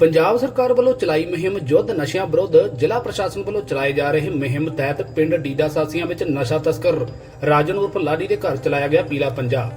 ਪੰਜਾਬ ਸਰਕਾਰ ਵੱਲੋਂ ਚਲਾਈ ਮੁਹਿੰਮ ਯੁੱਧ ਨਸ਼ਿਆਂ ਵਿਰੁੱਧ ਜ਼ਿਲ੍ਹਾ ਪ੍ਰਸ਼ਾਸਨ ਵੱਲੋਂ ਚਲਾਏ ਜਾ ਰਹੇ ਮੁਹਿੰਮ ਤਹਿਤ ਪਿੰਡ ਡੀਡਾ ਸਾਸੀਆਂ ਵਿੱਚ ਨਸ਼ਾ ਤਸਕਰ ਰਾਜਨ ਉਰਫ ਲਾਡੀ ਦੇ ਘਰ ਚਲਾਇਆ ਗਿਆ ਪੀਲਾ ਪੰਜਾ।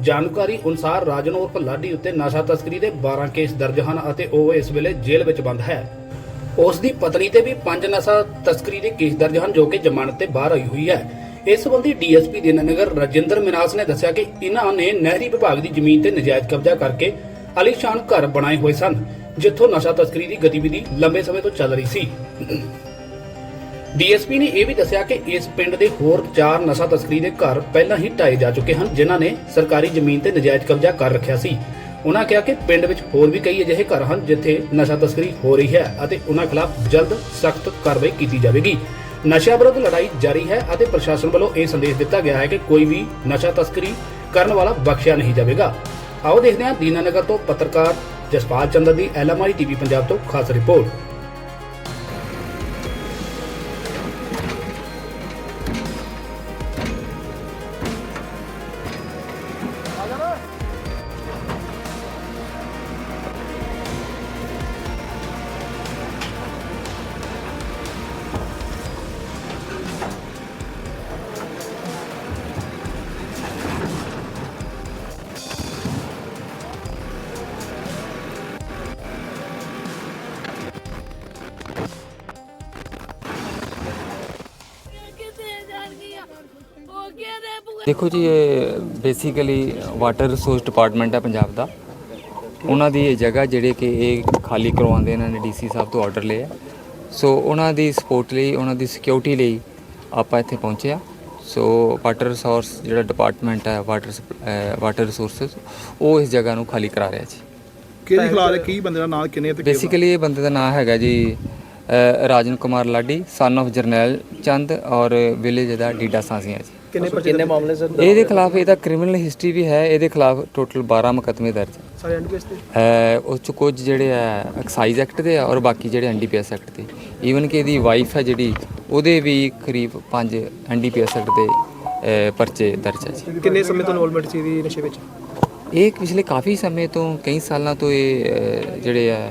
ਜਾਣਕਾਰੀ ਅਨੁਸਾਰ ਰਾਜਨ ਉਰਫ ਲਾਡੀ ਉੱਤੇ ਨਸ਼ਾ ਤਸਕਰੀ ਦੇ 12 ਕੇਸ ਦਰਜ ਹਨ ਅਤੇ ਉਹ ਇਸ ਵੇਲੇ ਜੇਲ੍ਹ ਵਿੱਚ ਬੰਦ ਹੈ। ਉਸ ਦੀ ਪਤਨੀ ਤੇ ਵੀ ਪੰਜ ਨਸ਼ਾ ਤਸਕਰੀ ਦੇ ਕੇਸ ਦਰਜ ਹਨ ਜੋ ਕਿ ਜ਼ਮਾਨਤ ਤੇ ਬਾਹਰ ਆਈ ਹੋਈ ਹੈ। ਇਸ ਸੰਬੰਧੀ ਡੀਐਸਪੀ ਦੀਨਨਗਰ ਰਜਿੰਦਰ ਮਿਨਾਸ ਨੇ ਦੱਸਿਆ ਕਿ ਇਹਨਾਂ ਨੇ ਨਹਿਰੀ ਵਿਭਾਗ ਦੀ ਜ਼ਮੀਨ ਤੇ ਨਜਾਇਜ਼ ਕਬਜ਼ਾ ਕਰਕੇ ਅਲੀਸ਼ਾਨ ਘਰ ਬਣਾਏ ਹੋਏ ਸਨ, ਜਿੱਥੋਂ ਨਸ਼ਾ ਤਸਕਰੀ ਦੀ ਗਤੀਵਿਧੀ ਲੰਬੇ ਸਮੇਂ ਤੋਂ ਚੱਲ ਰਹੀ ਸੀ। ਡੀਐਸਪੀ ਨੇ ਇਹ ਵੀ ਦੱਸਿਆ ਕਿ ਇਸ ਪਿੰਡ ਦੇ ਹੋਰ ਚਾਰ ਨਸ਼ਾ ਤਸਕਰੀ ਦੇ ਘਰ ਪਹਿਲਾਂ ਹੀ ਢਾਏ ਜਾ ਚੁੱਕੇ ਹਨ, ਜਿਨ੍ਹਾਂ ਨੇ ਸਰਕਾਰੀ ਜ਼ਮੀਨ ਤੇ ਨਜਾਇਜ਼ ਕਬਜ਼ਾ ਕਰ ਰੱਖਿਆ ਸੀ। ਉਹਨਾਂ ਕਿਹਾ ਕਿ ਪਿੰਡ ਵਿੱਚ ਹੋਰ ਵੀ ਕਈ ਅਜਿਹੇ ਘਰ ਹਨ, ਜਿੱਥੇ ਨਸ਼ਾ ਤਸਕਰੀ ਹੋ ਰਹੀ ਹੈ ਅਤੇ ਉਹਨਾਂ ਖਿਲਾਫ ਜਲਦ ਸਖਤ ਕਾਰਵਾਈ ਕੀਤੀ ਜਾਵੇਗੀ। ਨਸ਼ਾ ਵਿਰੁੱਧ ਲੜਾਈ ਜਾਰੀ ਹੈ ਅਤੇ ਪ੍ਰਸ਼ਾਸਨ ਵੱਲੋਂ ਇਹ ਸੰਦੇਸ਼ ਦਿੱਤਾ ਗਿਆ ਹੈ ਕਿ ਕੋਈ ਵੀ ਨਸ਼ਾ ਤਸਕਰੀ ਕਰਨ ਵਾਲਾ ਬਖਸ਼ਿਆ ਨਹੀਂ ਜਾਵੇਗਾ। ਆਓ ਦੇਖਦੇ ਹਾਂ ਦੀਨਾਨਗਰ ਤੋਂ ਪੱਤਰਕਾਰ ਜਸਪਾਲ ਚੰਦਰ ਦੀ ਐਲਐਮਆਈ ਟੀਵੀ ਪੰਜਾਬ ਤੋਂ ਖਾਸ ਰਿਪੋਰਟ। ਦੇਖੋ ਜੀ ਇਹ ਬੇਸਿਕਲੀ ਵਾਟਰ ਰਿਸੋਰਸ ਡਿਪਾਰਟਮੈਂਟ ਹੈ ਪੰਜਾਬ ਦਾ। ਉਹਨਾਂ ਦੀ ਇਹ ਜਗ੍ਹਾ ਜਿਹੜੇ ਕਿ ਇਹ ਖਾਲੀ ਕਰਵਾਉਂਦੇ ਇਹਨਾਂ ਨੇ ਡੀਸੀ ਸਾਹਿਬ ਤੋਂ ਆਰਡਰ ਲਿਆ ਸੋ ਉਹਨਾਂ ਦੀ ਸਪੋਰਟ ਲਈ ਉਹਨਾਂ ਦੀ ਸਿਕਿਉਰਿਟੀ ਲਈ ਆਪਾਂ ਇੱਥੇ ਪਹੁੰਚੇ ਆ। ਸੋ ਵਾਟਰ ਰਿਸੋਰਸ ਜਿਹੜਾ ਡਿਪਾਰਟਮੈਂਟ ਹੈ ਵਾਟਰ ਵਾਟਰ ਰਿਸੋਰਸਸ ਉਹ ਇਸ ਜਗ੍ਹਾ ਨੂੰ ਖਾਲੀ ਕਰਾ ਰਿਹਾ ਜੀ। ਕਿਹਦੇ ਖਿਲਾਫ ਹੈ? ਕੀ ਬੰਦੇ ਦਾ ਨਾਂ ਕਿੰਨੇ ਤੇ? ਬੇਸਿਕਲੀ ਇਹ ਬੰਦੇ ਦਾ ਨਾਮ ਹੈਗਾ ਜੀ ਰਾਜਨ ਕੁਮਾਰ ਲਾਡੀ ਸਨ of ਜਰਨੈਲ ਚੰਦ ਔਰ ਵਿਲੇਜ ਦਾ ਡੀਡਾ ਸਾਂਸੀਆਂ ਜੀ। ਕਿੰਨੇ ਕਿੰਨੇ ਮਾਮਲੇ ਸਰ? ਇਹਦੇ ਖਿਲਾਫ ਇਹਦਾ ਕ੍ਰਿਮੀਨਲ ਹਿਸਟਰੀ ਵੀ ਹੈ ਇਹਦੇ ਖਿਲਾਫ ਟੋਟਲ 12 ਮੁਕੱਦਮੇ ਦਰਜ ਹੈ। ਸਾਰੇ ਐਨਡੀਪੀਐਸ ਤੇ? ਹੈ ਉਸ ਚ ਕੁਝ ਜਿਹੜੇ ਆ ਐਕਸਾਈਜ਼ ਐਕਟ ਦੇ ਆ ਔਰ ਬਾਕੀ ਜਿਹੜੇ ਐਨਡੀਪੀਐਸ ਐਕਟ ਦੇ। ਈਵਨ ਕਿ ਇਹਦੀ ਵਾਈਫ ਹੈ ਜਿਹੜੀ ਉਹਦੇ ਵੀ ਕਰੀਬ 5 ਐਨਡੀਪੀਐਸ ਐਕਟ ਦੇ ਪਰਚੇ ਦਰਜ ਹੈ ਜੀ। ਕਿੰਨੇ ਸਮੇਂ ਤੋਂ ਇਨਵੋਲਵਮੈਂਟ ਸੀ ਇਹਦੀ ਨਸ਼ੇ ਵਿੱਚ? ਇਹ ਪਿਛਲੇ ਕਾਫੀ ਸਮੇਂ ਤੋਂ ਕਈ ਸਾਲਾਂ ਤੋਂ ਇਹ ਜਿਹੜੇ ਆ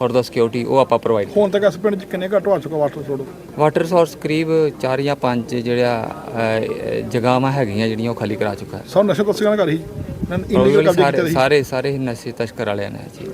ਫॉर ਦਾ ਸਿਕਿਉਰਿਟੀ ਉਹ ਆਪਾਂ ਪ੍ਰੋਵਾਈਡ ਹੁਣ ਤੱਕ ਇਸ ਪਿੰਡ ਚ ਕਿੰਨੇ ਘੱਟ ਹੋ ਚੁੱਕਾ ਵਾਟਰ ਛੋੜੋ ਵਾਟਰ ਰਿਸੋਰਸ ਕਰੀਬ 4 ਜਾਂ 5 ਜਿਹੜਾ ਅਹ, ਜਗ੍ਹਾਵਾਂ ਹੈਗੀਆਂ ਜਿਹੜੀਆਂ ਉਹ ਖਾਲੀ ਕਰਾ ਚੁੱਕਾ। ਹੈ ਸਭ ਨਸ਼ੇ ਤਸਕਰਾਂ ਦਾ ਘਰ ਹੀ? ਕਬਜ਼ੇ ਸਾਰੇ ਕੀਤੇ ਸਾਰੇ ਨਸ਼ੇ ਤਸਕਰ ਵਾਲਿਆਂ ਨੇ ਜੀ।